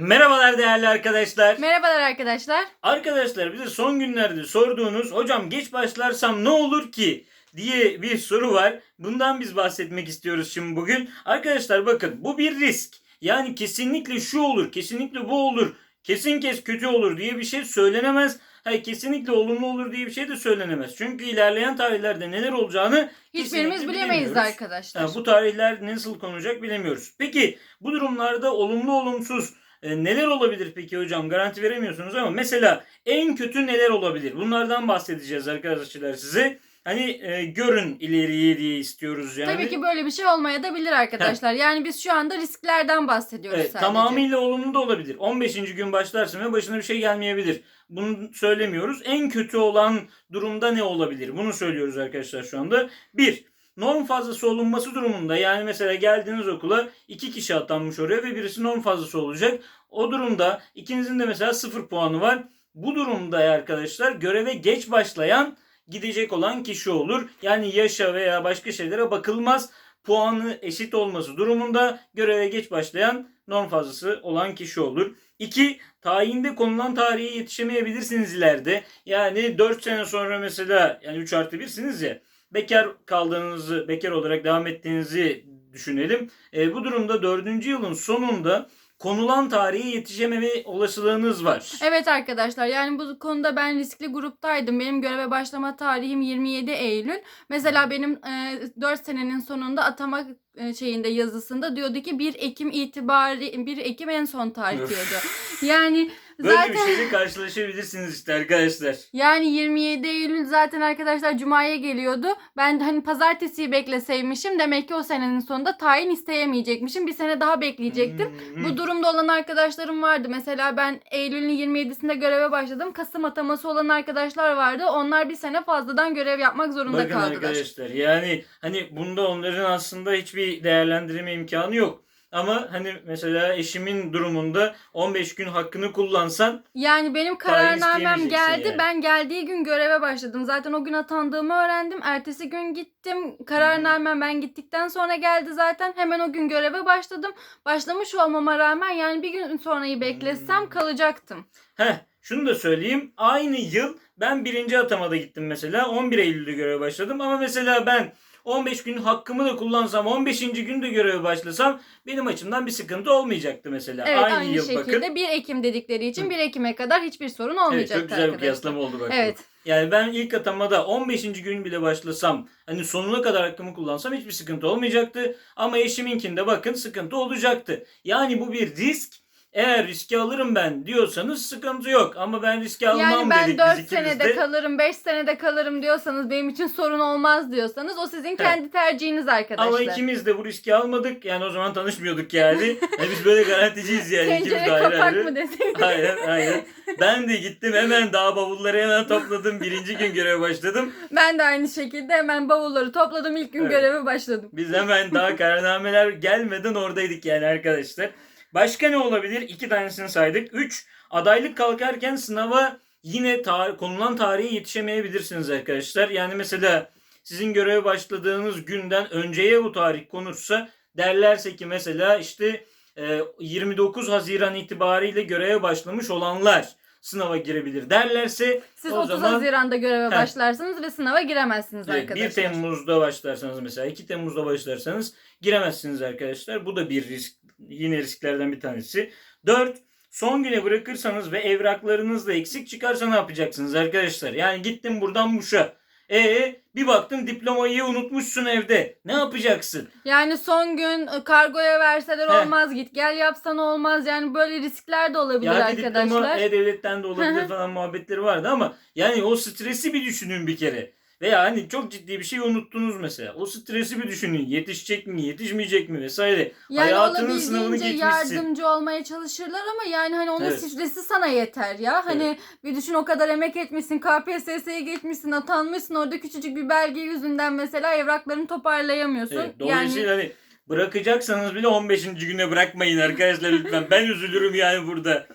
Merhabalar değerli arkadaşlar. Merhabalar arkadaşlar. Arkadaşlar bize son günlerde sorduğunuz hocam geç başlarsam ne olur ki diye bir soru var. Bundan biz bahsetmek istiyoruz şimdi bugün. Arkadaşlar bakın bu bir risk. Yani kesinlikle şu olur, kesinlikle bu olur, kesin kes kötü olur diye bir şey söylenemez. Hayır kesinlikle olumlu olur diye bir şey de söylenemez. Çünkü ilerleyen tarihlerde neler olacağını Hiçbirimiz bilemeyiz arkadaşlar. Ha, bu tarihler nasıl konacak bilemiyoruz. Peki bu durumlarda olumlu olumsuz e, neler olabilir peki hocam? Garanti veremiyorsunuz ama mesela en kötü neler olabilir? Bunlardan bahsedeceğiz arkadaşlar size. Hani e, görün ileriyi diye istiyoruz yani. Tabii ki böyle bir şey olmaya da bilir arkadaşlar. Yani biz şu anda risklerden bahsediyoruz Evet, sadece. tamamıyla olumlu da olabilir. 15. gün başlarsın ve başına bir şey gelmeyebilir. Bunu söylemiyoruz. En kötü olan durumda ne olabilir? Bunu söylüyoruz arkadaşlar şu anda. Bir, norm fazlası olunması durumunda yani mesela geldiniz okula iki kişi atanmış oraya ve birisi norm fazlası olacak. O durumda ikinizin de mesela sıfır puanı var. Bu durumda arkadaşlar göreve geç başlayan gidecek olan kişi olur. Yani yaşa veya başka şeylere bakılmaz. Puanı eşit olması durumunda göreve geç başlayan norm fazlası olan kişi olur. 2. Tayinde konulan tarihe yetişemeyebilirsiniz ileride. Yani 4 sene sonra mesela yani 3 artı 1'siniz ya bekar kaldığınızı, bekar olarak devam ettiğinizi düşünelim. E, bu durumda 4. yılın sonunda konulan tarihe yetişememe olasılığınız var. Evet arkadaşlar yani bu konuda ben riskli gruptaydım. Benim göreve başlama tarihim 27 Eylül. Mesela benim e, 4 senenin sonunda atama e, şeyinde yazısında diyordu ki 1 Ekim itibari 1 Ekim en son tarih diyordu. Yani Böyle zaten bir şeyle karşılaşabilirsiniz işte arkadaşlar. Yani 27 Eylül zaten arkadaşlar Cuma'ya geliyordu. Ben hani pazartesiyi bekleseymişim demek ki o senenin sonunda tayin isteyemeyecekmişim. Bir sene daha bekleyecektim. Hmm. Bu durumda olan arkadaşlarım vardı. Mesela ben Eylül'ün 27'sinde göreve başladım. Kasım ataması olan arkadaşlar vardı. Onlar bir sene fazladan görev yapmak zorunda Bakın kaldılar. arkadaşlar yani hani bunda onların aslında hiçbir değerlendirme imkanı yok. Ama hani mesela eşimin durumunda 15 gün hakkını kullansan Yani benim kararnamem isteyemeyeceksin geldi. yani. Ben geldiği gün göreve başladım. Zaten o gün atandığımı öğrendim. Ertesi gün gittim. Kararnamem ben gittikten sonra geldi zaten. Hemen o gün göreve başladım. Başlamış olmama rağmen yani bir gün sonrayı beklesem Hmm. kalacaktım. Heh, şunu da söyleyeyim. Aynı yıl ben birinci atamada gittim mesela. 11 Eylül'de göreve başladım. Ama mesela ben 15 gün hakkımı da kullansam 15. günde göreve başlasam benim açımdan bir sıkıntı olmayacaktı mesela. Evet aynı, aynı, yıl şekilde bakın. 1 Ekim dedikleri için Hı. 1 Ekim'e kadar hiçbir sorun Evet, olmayacaktı çok güzel bir kıyaslama oldu bak. bu. Evet. Yani ben ilk atamada 15. gün bile başlasam hani sonuna kadar hakkımı kullansam hiçbir sıkıntı olmayacaktı. Ama eşiminkinde bakın sıkıntı olacaktı. Yani bu bir risk. Eğer riski alırım ben diyorsanız sıkıntı yok. Ama ben riski almam Yani ben dedik 4 biz ikimiz senede de. kalırım, 5 senede kalırım diyorsanız benim için sorun olmaz diyorsanız o sizin kendi tercihiniz arkadaşlar. Ama ikimiz de bu riski almadık. Yani o zaman tanışmıyorduk yani. yani biz böyle garanticiyiz yani. ikimiz Tencere de ayrı kapak ayrı. mı desek? Aynen aynen. Ben de gittim hemen daha bavulları hemen topladım. Birinci gün göreve başladım. Ben de aynı şekilde hemen bavulları topladım ilk gün Evet. göreve başladım. Biz hemen daha kararnameler gelmeden oradaydık yani arkadaşlar. Başka ne olabilir? İki tanesini saydık. Üç, adaylık kalkarken sınava yine tar- konulan tarihe yetişemeyebilirsiniz arkadaşlar. Yani mesela sizin göreve başladığınız günden önceye bu tarih konursa derlerse ki mesela işte e, 29 Haziran itibariyle göreve başlamış olanlar sınava girebilir derlerse Siz O 30 zaman- Haziran'da göreve Heh. başlarsınız ve sınava giremezsiniz Evet, arkadaşlar. 1 Temmuz'da başlarsanız mesela 2 Temmuz'da başlarsanız giremezsiniz arkadaşlar. Bu da bir risk. Yine risklerden bir tanesi. 4. Son güne bırakırsanız ve evraklarınız da eksik çıkarsa ne yapacaksınız arkadaşlar? Yani gittin buradan Muş'a. E bir baktın diplomayı unutmuşsun evde. Ne yapacaksın? Yani son gün kargoya verseler Heh. olmaz git gel yapsan olmaz yani böyle riskler de olabilir Yani diploma arkadaşlar. e-devletten de olabilir falan muhabbetleri vardı ama yani o stresi bir düşünün bir kere. Veya hani çok ciddi bir şey unuttunuz mesela. O stresi bir düşünün. Yetişecek mi, yetişmeyecek mi vesaire. Yani Hayatının sınavını geçmişsin. yardımcı olmaya çalışırlar ama yani hani onun Evet. stresi sana yeter ya. Hani bir düşün o kadar emek etmişsin, KPSS'ye geçmişsin, atanmışsın. Orada küçücük bir belge yüzünden mesela evraklarını toparlayamıyorsun. Evet, yani dolayısıyla hani bırakacaksanız bile 15. güne bırakmayın arkadaşlar lütfen. Ben üzülürüm yani burada.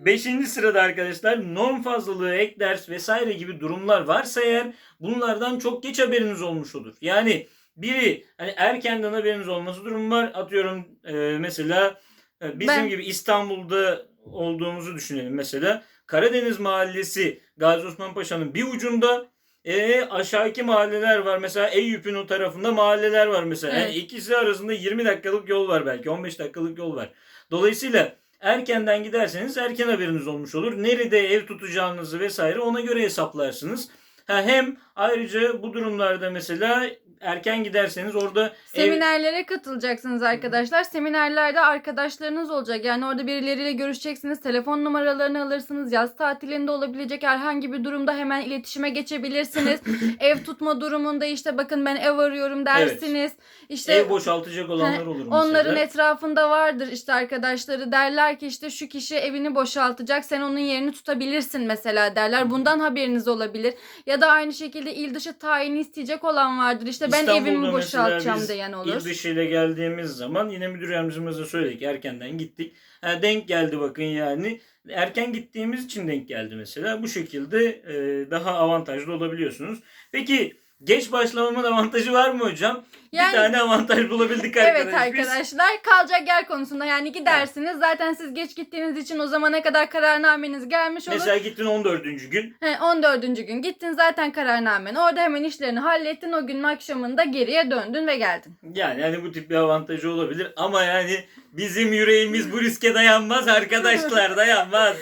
Beşinci sırada arkadaşlar norm fazlalığı, ek ders vesaire gibi durumlar varsa eğer bunlardan çok geç haberiniz olmuş olur. Yani biri hani erkenden haberiniz olması durum var. Atıyorum e, mesela Evet, Bizim Ben- gibi İstanbul'da olduğumuzu düşünelim mesela. Karadeniz Mahallesi Gazi Osman Paşa'nın bir ucunda e, aşağıki mahalleler var. Mesela Eyüp'ün o tarafında mahalleler var mesela. Yani Evet. ikisi arasında 20 dakikalık yol var belki. 15 dakikalık yol var. Dolayısıyla erkenden giderseniz erken haberiniz olmuş olur. Nerede ev tutacağınızı vesaire ona göre hesaplarsınız. Ha, hem ayrıca bu durumlarda mesela erken giderseniz orada ev, Seminerlere katılacaksınız arkadaşlar. Seminerlerde arkadaşlarınız olacak. Yani orada birileriyle görüşeceksiniz. Telefon numaralarını alırsınız. Yaz tatilinde olabilecek herhangi bir durumda hemen iletişime geçebilirsiniz. ev tutma durumunda işte bakın ben ev arıyorum dersiniz. İşte ev boşaltacak olanlar olur mesela. Onların etrafında vardır işte arkadaşları derler ki işte şu kişi evini boşaltacak sen onun yerini tutabilirsin mesela derler. Bundan haberiniz olabilir. Ya da aynı şekilde il dışı tayini isteyecek olan vardır. İşte ben İstanbul'da evimi boşaltacağım diyen olur. İl dışıyla geldiğimiz zaman yine müdür yardımcımıza söyledik. Erkenden gittik. Ha, denk geldi bakın yani. Erken gittiğimiz için denk geldi mesela. Bu şekilde e, daha avantajlı olabiliyorsunuz. Peki geç başlamanın avantajı var mı hocam? Yani- Bir tane avantaj bulabildik Evet arkadaş. Biz- arkadaşlar kalacak yer konusunda yani gidersiniz. Zaten siz geç gittiğiniz için o zamana kadar kararnameniz gelmiş olur. Mesela gittin 14. gün. He, 14. gün gittin zaten kararnamen. Orada hemen işlerini hallettin. O günün akşamında geriye döndün ve geldin. Yani hani bu tip bir avantajı olabilir ama yani bizim yüreğimiz bu riske dayanmaz arkadaşlar dayanmaz.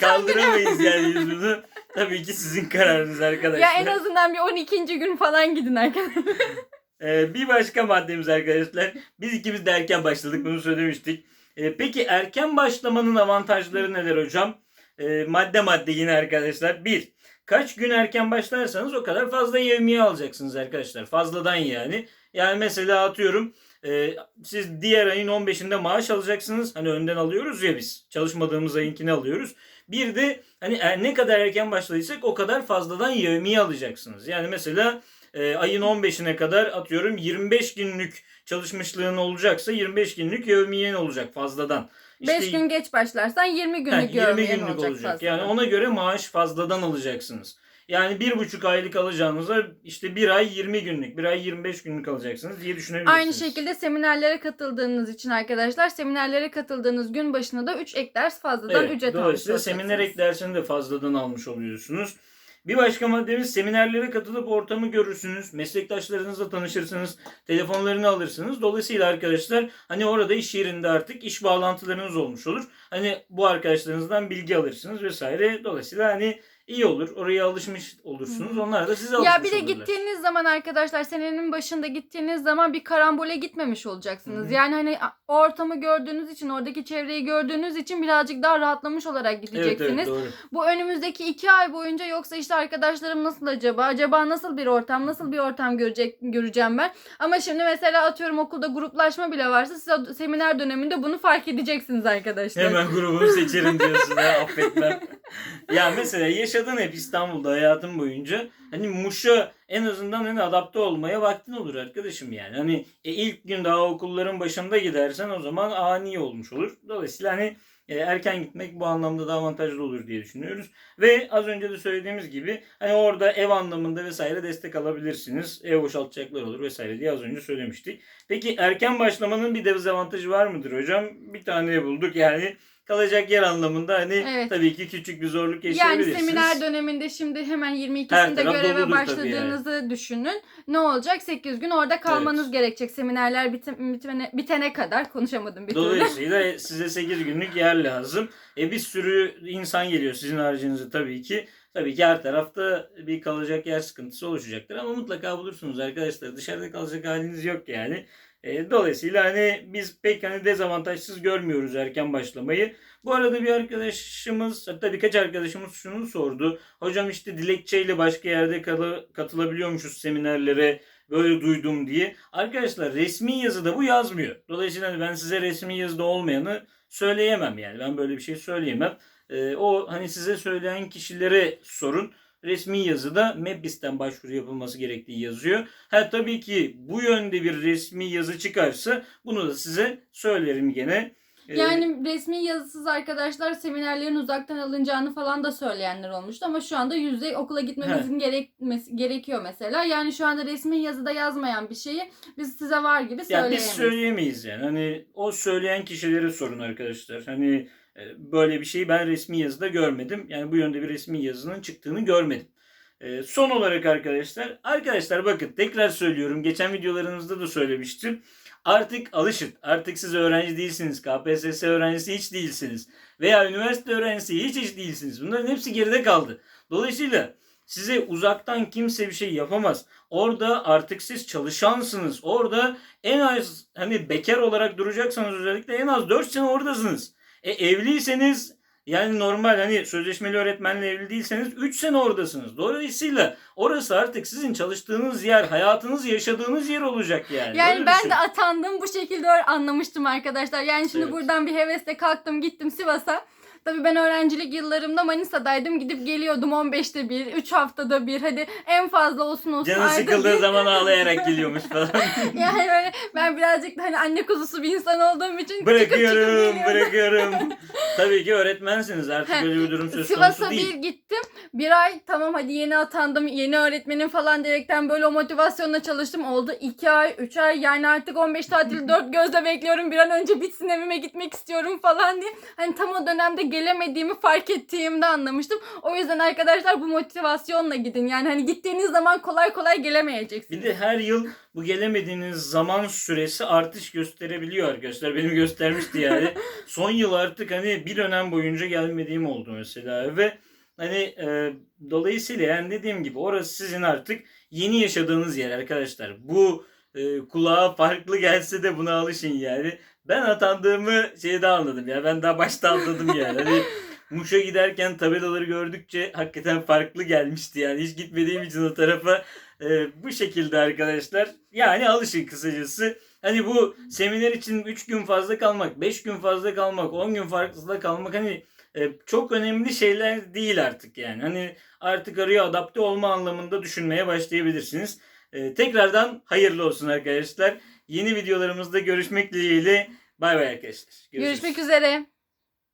Kaldıramayız yani yüzünü. Tabii ki sizin kararınız arkadaşlar. Ya en azından bir 12. gün falan gidin arkadaşlar. Ee, bir başka maddemiz arkadaşlar. Biz ikimiz de erken başladık bunu söylemiştik. Ee, peki erken başlamanın avantajları neler hocam? Ee, madde madde yine arkadaşlar. Bir, kaç gün erken başlarsanız o kadar fazla yevmiye alacaksınız arkadaşlar. Fazladan yani. Yani mesela atıyorum e, siz diğer ayın 15'inde maaş alacaksınız. Hani önden alıyoruz ya biz. Çalışmadığımız ayınkini alıyoruz. Bir de hani er- ne kadar erken başladıysak o kadar fazladan yevmiye alacaksınız. Yani mesela e, ayın 15'ine kadar atıyorum 25 günlük çalışmışlığın olacaksa 25 günlük yevmiyen olacak fazladan. 5 İşte- gün geç başlarsan 20 Ha, günlük 20 görmeyen günlük olacak, olacak. Yani ona göre maaş fazladan alacaksınız. Yani bir buçuk aylık alacağınıza işte bir ay 20 günlük, bir ay 25 günlük alacaksınız diye düşünebilirsiniz. Aynı şekilde seminerlere katıldığınız için arkadaşlar seminerlere katıldığınız gün başına da 3 ek ders fazladan Evet, ücret almış dolayısıyla olacaksınız. seminer ek dersini de fazladan almış oluyorsunuz. Bir başka maddemiz seminerlere katılıp ortamı görürsünüz. Meslektaşlarınızla tanışırsınız. Telefonlarını alırsınız. Dolayısıyla arkadaşlar hani orada iş yerinde artık iş bağlantılarınız olmuş olur. Hani bu arkadaşlarınızdan bilgi alırsınız vesaire. Dolayısıyla hani iyi olur. Oraya alışmış olursunuz. Onlar da size alışmış Ya bir de olurlar. gittiğiniz zaman arkadaşlar senenin başında gittiğiniz zaman bir karambole gitmemiş olacaksınız. Hı. Yani hani ortamı gördüğünüz için oradaki çevreyi gördüğünüz için birazcık daha rahatlamış olarak Evet gideceksiniz. evet doğru. Bu önümüzdeki iki ay boyunca yoksa işte arkadaşlarım nasıl acaba? Acaba nasıl bir ortam? Nasıl bir ortam görecek göreceğim ben? Ama şimdi mesela atıyorum okulda gruplaşma bile varsa siz seminer döneminde bunu fark edeceksiniz arkadaşlar. Hemen grubumu seçerim diyorsun ha affetmem. ya mesela yaşadın hep İstanbul'da hayatın boyunca. Hani Muş'a en azından hani adapte olmaya vaktin olur arkadaşım yani. Hani e, ilk gün daha okulların başında gidersen o zaman ani olmuş olur. Dolayısıyla hani e, erken gitmek bu anlamda da avantajlı olur diye düşünüyoruz. Ve az önce de söylediğimiz gibi hani orada ev anlamında vesaire destek alabilirsiniz. Ev boşaltacaklar olur vesaire diye az önce söylemiştik. Peki erken başlamanın bir dezavantajı var mıdır hocam? Bir tane bulduk yani kalacak yer anlamında hani Evet. tabii ki küçük bir zorluk Yani yaşayabilirsiniz. seminer döneminde şimdi hemen Her 22'sinde taraf göreve tabii başladığınızı düşünün. Ne olacak? 8 gün orada kalmanız gerekecek. Seminerler bite- bitene, bitene kadar konuşamadım bir türlü. Dolayısıyla size 8 günlük yer lazım. E bir sürü insan geliyor sizin haricinize tabii ki. Tabii ki her tarafta bir kalacak yer sıkıntısı oluşacaktır ama mutlaka bulursunuz arkadaşlar. Dışarıda kalacak haliniz yok yani. E, dolayısıyla hani biz pek hani dezavantajsız görmüyoruz erken başlamayı. Bu arada bir arkadaşımız hatta birkaç arkadaşımız şunu sordu. Hocam işte dilekçeyle başka yerde katılabiliyormuşuz seminerlere böyle duydum diye. Arkadaşlar resmi yazıda bu yazmıyor. Dolayısıyla hani ben size resmi yazıda olmayanı söyleyemem yani. Ben böyle bir şey söyleyemem. Ee, o hani size söyleyen kişilere sorun. Resmi yazıda MEBİS'ten başvuru yapılması gerektiği yazıyor. Ha tabii ki bu yönde bir resmi yazı çıkarsa bunu da size söylerim gene. Ee, Yani resmi yazısız arkadaşlar seminerlerin uzaktan alınacağını falan da söyleyenler olmuştu ama şu anda yüzde okula gitmemizin gerekmesi gerekiyor mesela. Yani şu anda resmi yazıda yazmayan bir şeyi biz size var gibi Ya söyleyemeyiz. biz söyleyemeyiz yani. Hani o söyleyen kişilere sorun arkadaşlar. Hani böyle bir şeyi ben resmi yazıda görmedim. Yani bu yönde bir resmi yazının çıktığını görmedim. E, son olarak arkadaşlar, arkadaşlar bakın tekrar söylüyorum. Geçen videolarınızda da söylemiştim. Artık alışın. Artık siz öğrenci değilsiniz. KPSS öğrencisi hiç değilsiniz. Veya üniversite öğrencisi hiç hiç değilsiniz. Bunların hepsi geride kaldı. Dolayısıyla size uzaktan kimse bir şey yapamaz. Orada artık siz çalışansınız. Orada en az hani bekar olarak duracaksanız özellikle en az 4 sene oradasınız. E evliyseniz yani normal hani sözleşmeli öğretmenle evli değilseniz 3 sene oradasınız. Dolayısıyla orası artık sizin çalıştığınız yer, hayatınız yaşadığınız yer olacak yani. Yani Öyle ben düşünün. de atandım bu şekilde anlamıştım arkadaşlar. Yani şimdi Evet. buradan bir hevesle kalktım gittim Sivas'a. Tabii ben öğrencilik yıllarımda Manisa'daydım. Gidip geliyordum 15'te bir, 3 haftada bir. Hadi en fazla olsun olsun. Canı ayda sıkıldığı bir. zaman ağlayarak geliyormuş falan. Yani böyle ben birazcık da hani anne kuzusu bir insan olduğum için çıkıp çıkıp bırakıyorum, bırakıyorum. Tabii ki öğretmensiniz. Artık öyle bir durum söz konusu Sivas'a değil. bir gittim. Bir ay tamam hadi yeni atandım. Yeni öğretmenim falan diyerekten böyle o motivasyonla çalıştım. Oldu 2 ay, 3 ay. Yani artık 15 tatili 4 gözle bekliyorum. Bir an önce bitsin evime gitmek istiyorum falan diye. Hani tam o dönemde gelemediğimi fark ettiğimde anlamıştım. O yüzden arkadaşlar bu motivasyonla gidin. Yani hani gittiğiniz zaman kolay kolay gelemeyeceksiniz. Bir de her yıl bu gelemediğiniz zaman süresi artış gösterebiliyor arkadaşlar. Benim göstermişti yani. Son yıl artık hani bir dönem boyunca gelmediğim oldu mesela ve hani e, dolayısıyla yani dediğim gibi orası sizin artık yeni yaşadığınız yer arkadaşlar. Bu e, kulağa farklı gelse de buna alışın yani. Ben atandığımı şeyde anladım ya. Ben daha başta anladım yani. Hani Muş'a giderken tabelaları gördükçe hakikaten farklı gelmişti yani. Hiç gitmediğim için o tarafa e, bu şekilde arkadaşlar. Yani alışın kısacası. Hani bu seminer için 3 gün fazla kalmak, 5 gün fazla kalmak, 10 gün fazla kalmak hani e, çok önemli şeyler değil artık yani. Hani artık araya adapte olma anlamında düşünmeye başlayabilirsiniz. E, tekrardan hayırlı olsun arkadaşlar. Yeni videolarımızda görüşmek dileğiyle. Bay bay arkadaşlar. Görüşürüz. Görüşmek üzere.